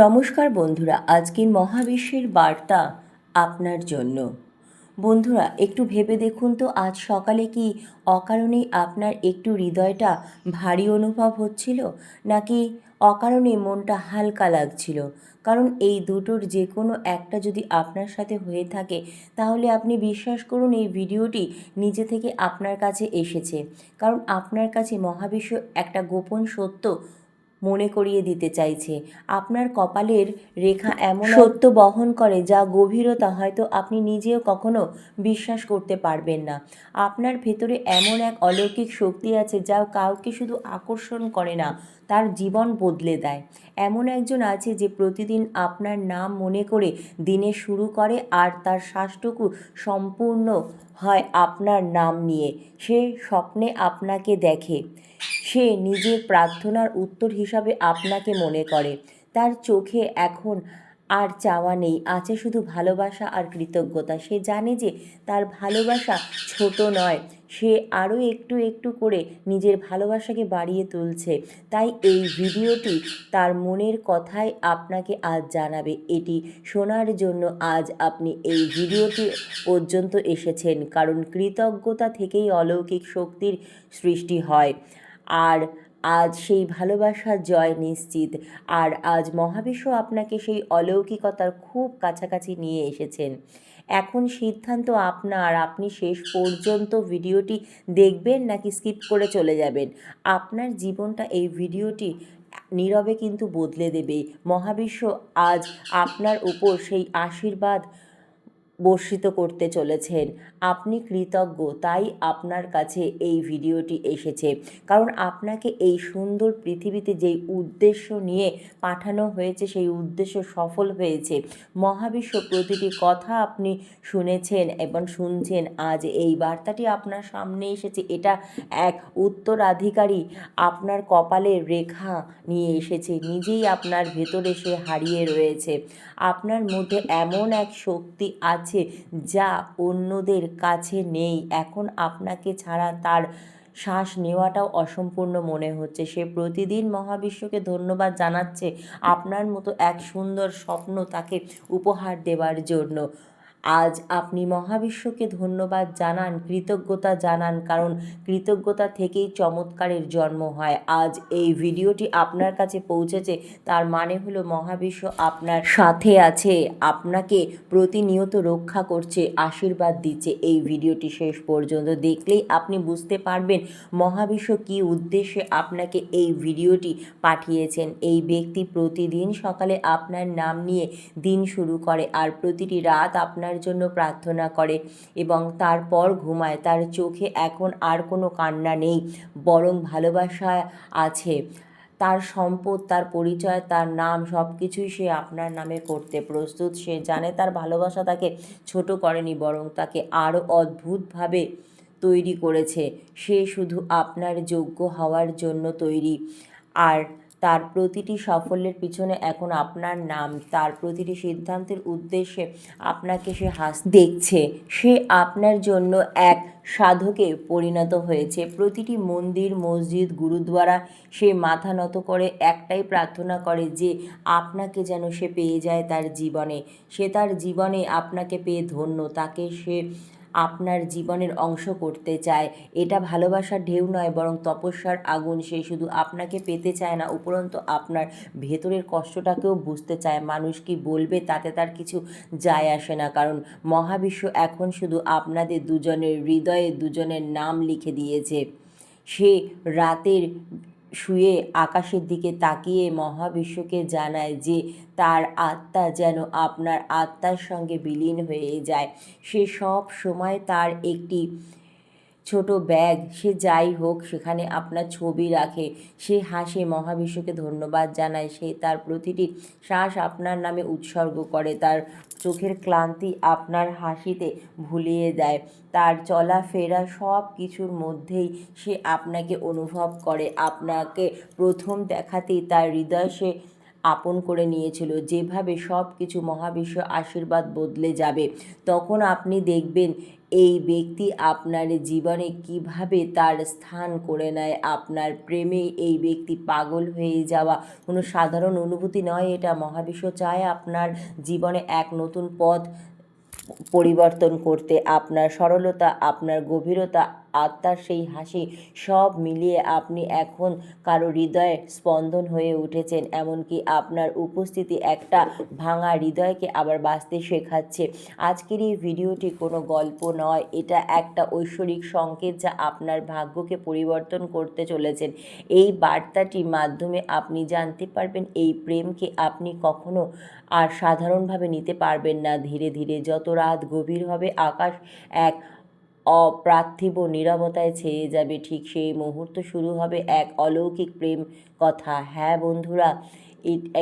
নমস্কার বন্ধুরা, আজকের মহাবিশ্বের বার্তা আপনার জন্য। বন্ধুরা, একটু ভেবে দেখুন তো, আজ সকালে কি অকারণেই আপনার একটু হৃদয়টা ভারী অনুভব হচ্ছিল, নাকি অকারণে মনটা হালকা লাগছিল? কারণ এই দুটোর যে কোনো একটা যদি আপনার সাথে হয়ে থাকে, তাহলে আপনি বিশ্বাস করুন এই ভিডিওটি নিজে থেকে আপনার কাছে এসেছে। কারণ আপনার কাছে মহাবিশ্ব একটা গোপন সত্য মনে করিয়ে দিতে চাইছে। আপনার কপালের রেখা এমন সত্য। বহন করে যা গভীরতা হয়তো আপনি নিজেও কখনো বিশ্বাস করতে পারবেন না। আপনার ভেতরে এমন এক অলৌকিক শক্তি আছে যা কাউকে শুধু আকর্ষণ করে না তার জীবন বদলে দেয়। এমন একজন আছে যে প্রতিদিন আপনার নাম মনে করে দিনে শুরু করে আর তার শ্বাসটুকু সম্পূর্ণ হয় আপনার নাম নিয়ে। সে স্বপ্নে আপনাকে দেখে। সে নিজের প্রার্থনার উত্তর হিসাবে আপনাকে মনে করে। তার চোখে এখন আর চাওয়া নেই। আছে শুধু ভালোবাসা আর কৃতজ্ঞতা। সে জানে যে তার ভালোবাসা ছোট নয়, সে আরও একটু একটু করে নিজের ভালোবাসাকে বাড়িয়ে তুলছে। তাই এই ভিডিওটি তার মনের কথাই আপনাকে আজ জানাবে। এটি শোনার জন্য আজ আপনি এই ভিডিওটি পর্যন্ত এসেছেন, কারণ কৃতজ্ঞতা থেকেই অলৌকিক শক্তির সৃষ্টি হয়। আর আজ সেই ভালোবাসার জয় নিশ্চিত। আর আজ মহাবিশ্ব আপনাকে সেই অলৌকিকতার খুব কাছাকাছি নিয়ে এসেছেন। এখন সিদ্ধান্ত আপনার, আপনি শেষ পর্যন্ত ভিডিওটি দেখবেন নাকি স্কিপ করে চলে যাবেন? আপনার জীবনটা এই ভিডিওটি নীরবে কিন্তু বদলে দেবে। মহাবিশ্ব আজ আপনার উপর সেই আশীর্বাদ বর্ষিত করতে চলেছেন। আপনি কৃতজ্ঞ, তাই আপনার কাছে এই ভিডিওটি এসেছে। কারণ আপনাকে এই সুন্দর পৃথিবীতে যেই উদ্দেশ্য নিয়ে পাঠানো হয়েছে, সেই উদ্দেশ্য সফল হয়েছে। মহাবিশ্ব প্রতিটি কথা আপনি শুনেছেন এবং শুনছেন। আজ এই বার্তাটি আপনার সামনে এসেছে। এটা এক উত্তরাধিকারী আপনার কপালের রেখা নিয়ে এসেছে। নিজেই আপনার ভেতরে সে হারিয়ে রয়েছে। আপনার মধ্যে এমন এক শক্তি আছে যা অন্যদের কাছে নেই। এখন আপনাকে ছাড়া তার শ্বাস নেওয়াটাও অসম্পূর্ণ মনে হচ্ছে। সে প্রতিদিন মহাবিশ্বকে ধন্যবাদ জানাচ্ছে। আপনার মতো এক সুন্দর স্বপ্ন তাকে উপহার দেওয়ার জন্য। আজ আপনি মহাবিশ্বকে ধন্যবাদ জানান, কৃতজ্ঞতা জানান, কারণ কৃতজ্ঞতা থেকেই চমৎকারের জন্ম হয়। আজ এই ভিডিওটি আপনার কাছে পৌঁছেছে, তার মানে হলো মহাবিশ্ব আপনার সাথে আছে, আপনাকে প্রতিনিয়ত রক্ষা করছে, আশীর্বাদ দিচ্ছে এই ভিডিওটি শেষ পর্যন্ত দেখলেই আপনি বুঝতে পারবেন মহাবিশ্ব কী উদ্দেশ্যে আপনাকে এই ভিডিওটি পাঠিয়েছেন। এই ব্যক্তি প্রতিদিন সকালে আপনার নাম নিয়ে দিন শুরু করে, আর প্রতিটি রাত আপনার আপনার জন্য প্রার্থনা করে এবং তারপর ঘুমায়। তার চোখে এখন আর কোনো কান্না নেই, বরং ভালোবাসা আছে। তার সম্পদ, তার পরিচয়, তার নাম সব কিছুই সে আপনার নামে করতে প্রস্তুত। সে জানে তার ভালোবাসা তাকে ছোট করেনি, বরং তাকে আরও অদ্ভুতভাবে তৈরি করেছে। সে শুধু আপনার যোগ্য হওয়ার জন্য তৈরি। আর তার প্রতিটি সাফল্যের পিছনে এখন আপনার নাম, তার প্রতিটি সিদ্ধান্তের উদ্দেশ্যে আপনাকে সে হাস, দেখছে। সে আপনার জন্য এক সাধকে পরিণত হয়েছে। প্রতিটি মন্দির, মসজিদ, গুরুদ্বারা সে মাথা নত করে, একটাই প্রার্থনা করে যে আপনাকে যেন সে পেয়ে যায় তার জীবনে। সে তার জীবনে আপনাকে পেয়ে ধন্য। তাকে সে আপনার জীবনের অংশ করতে চায়। এটা ভালোবাসার ঢেউ নয়, বরং তপস্যার আগুন। সে শুধু আপনাকে পেতে চায় না, উপরন্তু আপনার ভেতরের কষ্টটাকেও বুঝতে চায়। মানুষ কি বলবে তাতে তার কিছু যায় আসে না, কারণ মহাবিশ্ব এখন শুধু আপনাদের দুজনের হৃদয়ে দুজনের নাম লিখে দিয়েছে। সে রাতের শুয়ে আকাশের দিকে তাকিয়ে মহাবিশ্বকে জানায় যে তার আত্মা যেন আপনার আত্মার সঙ্গে বিলীন হয়ে যায়। সে সব সময় তার একটি ছোট ব্যাগ, সে যাই হোক, সেখানে আপনার ছবি রাখে। সে হাসে, মহাবিশ্বকে ধন্যবাদ জানায়। সে তার প্রতিটি শ্বাস আপনার নামে উৎসর্গ করে। তার চোখের ক্লান্তি আপনার হাসিতে ভুলিয়ে দেয়। তার চলাফেরা সব কিছুর মধ্যেই সে আপনাকে অনুভব করে। আপনাকে প্রথম দেখাতেই তার হৃদয় সে আপন করে নিয়েছিল। যেভাবে সব কিছু মহাবিশ্ব আশীর্বাদ বদলে যাবে, তখন আপনি দেখবেন এই ব্যক্তি আপনার জীবনে কীভাবে তার স্থান করে নেয়? আপনার প্রেমে এই ব্যক্তি পাগল হয়ে যাওয়া কোনো সাধারণ অনুভূতি নয় এটা মহাবিশ্ব চায় আপনার জীবনে এক নতুন পথ পরিবর্তন করতে। আপনার সরলতা, আপনার গভীরতা আত্মার সেই হাসি, সব মিলিয়ে আপনি এখন কারও হৃদয়ে স্পন্দন হয়ে উঠেছেন। এমনকি আপনার উপস্থিতি একটা ভাঙা হৃদয়কে আবার বাঁচতে শেখাচ্ছে। আজকের এই ভিডিওটি কোনো গল্প নয়, এটা একটা ঐশ্বরিক সংকেত যা আপনার ভাগ্যকে পরিবর্তন করতে চলেছেন। এই বার্তাটির মাধ্যমে আপনি জানতে পারবেন, এই প্রেমকে আপনি কখনো আর সাধারণভাবে নিতে পারবেন না। ধীরে ধীরে যত রাত গভীর হবে, আকাশ এক অপ্রার্থিব নীরবতায় ছেয়ে যাবে ঠিক সেই মুহূর্ত শুরু হবে এক অলৌকিক প্রেম কথা। হ্যাঁ বন্ধুরা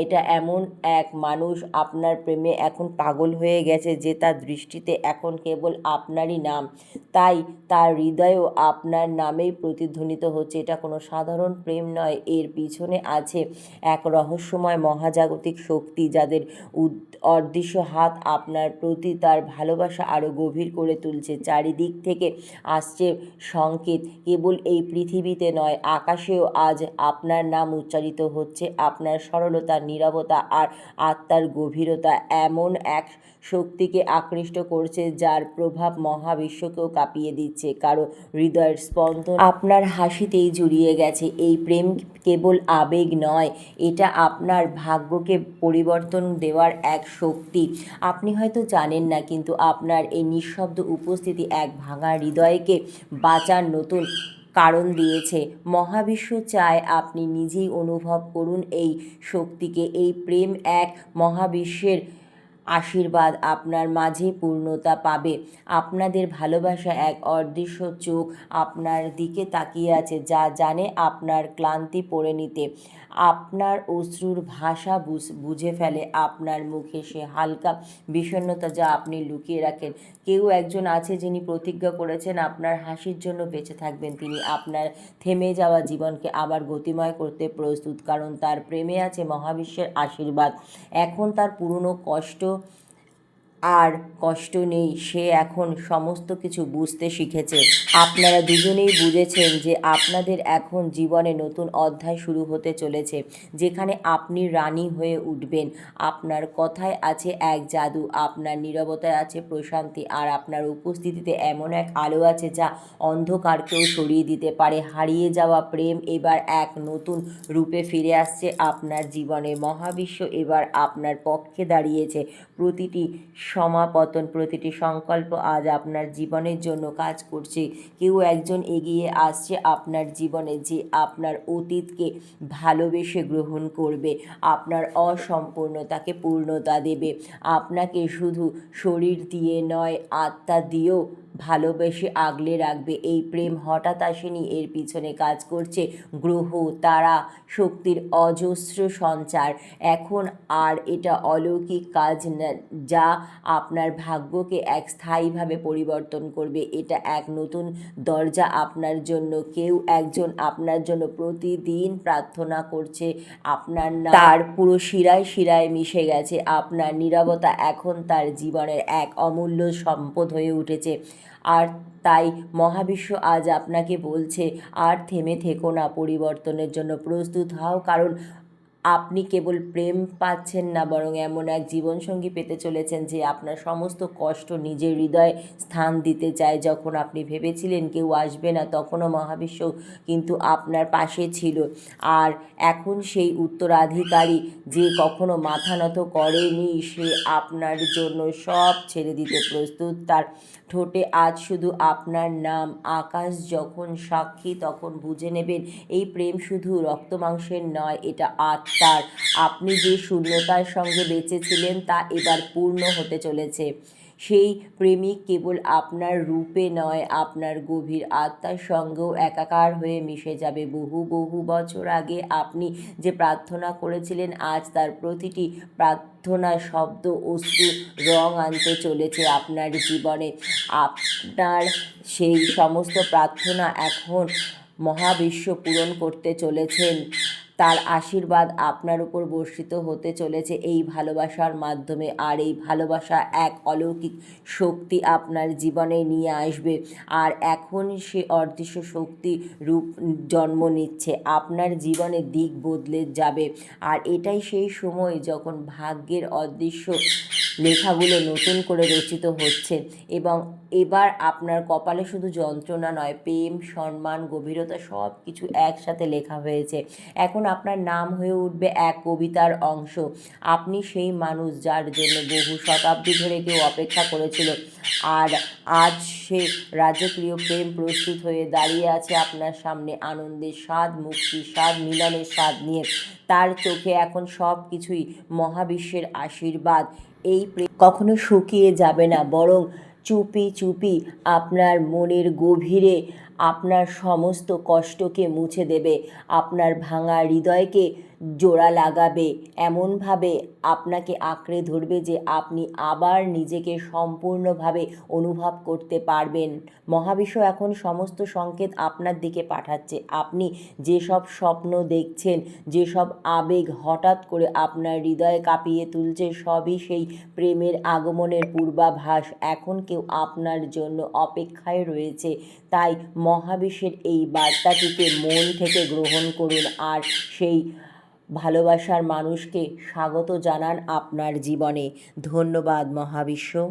এটা এমন এক মানুষ, আপনার প্রেমে এখন পাগল হয়ে গেছে যে তার দৃষ্টিতে এখন কেবল আপনারই নাম। তাই তার হৃদয়েও আপনার নামেই প্রতিধ্বনিত হচ্ছে। এটা কোনো সাধারণ প্রেম নয়, এর পিছনে আছে এক রহস্যময় মহাজাগতিক শক্তি যাদের অদৃশ্য হাত আপনার প্রতি তার ভালোবাসা আরও গভীর করে তুলছে। চারিদিক থেকে আসছে সংকেত, কেবল এই পৃথিবীতে নয়, আকাশেও আজ আপনার নাম উচ্চারিত হচ্ছে। আপনার সরলতা, নীরবতা আর আত্মার গভীরতা এমন এক শক্তিকে আকৃষ্ট করছে যার প্রভাব মহাবিশ্বকেও কাঁপিয়ে দিচ্ছে। কারও হৃদয়ের স্পন্দন আপনার হাসিতেই জুড়িয়ে গেছে। এই প্রেম কেবল আবেগ নয়, এটা আপনার ভাগ্যকে পরিবর্তন দেওয়ার এক শক্তি। আপনি হয়তো জানেন না, কিন্তু আপনার এই নিঃশব্দ উপস্থিতি এক ভাঙা হৃদয়কে বাঁচার নতুন কারণ দিয়েছে। মহাবিশ্ব চায় আপনি নিজেই অনুভব করুন এই শক্তিকে। এই প্রেম এক মহাবিশ্বের আশীর্বাদ আপনার মাঝে পূর্ণতা পাবে। আপনাদের ভালোবাসা এক অদৃশ্য চোখ আপনার দিকে তাকিয়ে আছে, যা জানে আপনার ক্লান্তি পড়ে নিতে। আপনার অশ্রুর ভাষা বুঝ- ফেলে। আপনার মুখে সে হালকা বিষণ্ণতা যা আপনি লুকিয়ে রাখেন। কেউ একজন আছে যিনি প্রতিজ্ঞা করেছেন আপনার হাসির জন্য বেঁচে থাকবেন। তিনি আপনার থেমে যাওয়া জীবনকে আবার গতিময় করতে প্রস্তুত, কারণ তার প্রেমে আছে মহাবিশ্বের আশীর্বাদ। এখন তার পুরনো কষ্ট আর কষ্ট নেই, সে এখন সমস্ত কিছু বুঝতে শিখেছে। আপনারা দুজনেই বুঝেছেন যে আপনাদের এখন জীবনে নতুন অধ্যায় শুরু হতে চলেছে, যেখানে আপনি রানী হয়ে উঠবেন। আপনার কথায় আছে এক জাদু, আপনার নীরবতায় আছে প্রশান্তি, আর আপনার উপস্থিতিতে এমন এক আলো আছে যা অন্ধকারকেও সরিয়ে দিতে পারে। হারিয়ে যাওয়া প্রেম এবার এক নতুন রূপে ফিরে আসছে। আপনার জীবনে মহাবিশ্ব এবার আপনার পক্ষে দাঁড়িয়েছে। প্রতিটি সমাপতন। প্রতিটি সংকল্প আজ আপনার জীবনের জন্য কাজ করছে। কেউ একজন এগিয়ে আসছে আপনার জীবনে যে আপনার অতীতকে ভালোবেসে গ্রহণ করবে। আপনার অসম্পূর্ণতাকে পূর্ণতা দেবে। আপনাকে শুধু শরীর দিয়ে নয়, আত্মা দিয়েও ভালোবেসে আগলে রাখবে। এই প্রেম হঠাৎ আসেনি, এর পিছনে কাজ করছে গ্রহ, তারা, শক্তির অজস্র সঞ্চার। এখন আর এটা অলৌকিক কাজ না, যা আপনার ভাগ্যকে এক স্থায়ীভাবে পরিবর্তন করবে। এটা এক নতুন দরজা আপনার জন্য। কেউ একজন আপনার জন্য প্রতিদিন প্রার্থনা করছে, আপনার নাম তার পুরো শিরায় শিরায় মিশে গেছে। আপনার নীরবতা এখন তার জীবনের এক অমূল্য সম্পদ হয়ে উঠেছে। আর তাই মহাবিশ্ব আজ আপনাকে বলছে, আর থেমে থেকো না পরিবর্তনের জন্য প্রস্তুত হও, কারণ আপনি কেবল প্রেম পাচ্ছেন না, বরং এমন এক জীবনসঙ্গী পেতে চলেছেন যে আপনার সমস্ত কষ্ট নিজের হৃদয়ে স্থান দিতে চায়। যখন আপনি ভেবেছিলেন কেউ আসবে না, তখনও মহাবিশ্ব কিন্তু আপনার পাশে ছিল। আর এখন সেই উত্তরাধিকারী যে কখনো মাথা নত করেনি, সে আপনার জন্য সব ছেড়ে দিতে প্রস্তুত। তার ঠোঁটে আজ শুধু আপনার নাম, আকাশ যখন সাক্ষী তখন বুঝে নেবেন, এই প্রেম শুধু রক্ত মাংসের নয়, এটা আত্মার আপনি যে শূন্যতার সঙ্গে বেঁচেছিলেন তা এবার পূর্ণ হতে চলেছে। সেই প্রেমিক কেবল আপনার রূপে নয়, আপনার গভীর আত্মার সঙ্গেও একাকার হয়ে মিশে যাবে। বহু বহু বছর আগে আপনি যে প্রার্থনা করেছিলেন, আজ তার প্রতিটি প্রার্থনা, শব্দ, অশ্রু, রং আনতে চলেছে আপনার জীবনে। আপনার সেই সমস্ত প্রার্থনা এখন মহাবিশ্ব পূরণ করতে চলেছেন। তার আশীর্বাদ আপনার উপর বর্ষিত হতে চলেছে। এই ভালোবাসার মাধ্যমে আর এই ভালোবাসা এক অলৌকিক শক্তি আপনার জীবনে নিয়ে আসবে। আর এখন সে অদৃশ্য শক্তি রূপ জন্ম নিচ্ছে। আপনার জীবনে দিক বদলে যাবে। আর এটাই সেই সময় যখন ভাগ্যের অদৃশ্য লেখাগুলো নতুন করে রচিত হচ্ছে এবং এবার আপনার কপালে শুধু যন্ত্রণা নয়, প্রেম, সম্মান, গভীরতা সব কিছু একসাথে লেখা হয়েছে। এখন আপনার নাম হয়ে উঠবে এক কবিতার অংশ। আপনি সেই মানুষ যার জন্য বহু শতাব্দী ধরে কেউ অপেক্ষা করেছিল। আর আজ সে রাজকীয় প্রেম প্রস্তুত হয়ে দাঁড়িয়ে আছে আপনার সামনে। আনন্দের স্বাদ, মুক্তির স্বাদ, মিলনের স্বাদ নিয়ে। তার চোখে এখন সব কিছুই মহাবিশ্বের আশীর্বাদ। এই প্রেম কখনো শুকিয়ে যাবে না, বরং চুপি চুপি আপনার মনের গভীরে আপনার সমস্ত কষ্টকে মুছে দেবে। আপনার ভাঙা হৃদয়কে জোড়া লাগাবে, এমনভাবে আপনাকে আঁকড়ে ধরবে যে আপনি আবার নিজেকে সম্পূর্ণভাবে অনুভব করতে পারবেন। মহাবিশ্ব এখন সমস্ত সংকেত আপনার দিকে পাঠাচ্ছে। আপনি যেসব স্বপ্ন দেখছেন, যেসব আবেগ হঠাৎ করে আপনার হৃদয় কাঁপিয়ে তুলছে, সবই সেই প্রেমের আগমনের পূর্বাভাস। এখন কেউ আপনার জন্য অপেক্ষায় রয়েছে। তাই মহাবিশ্বের এই বার্তাটিকে মন থেকে গ্রহণ করুন আর সেই ভালোবাসার মানুষকে স্বাগত জানান আপনার জীবনে। ধন্যবাদ মহাবিশ্ব।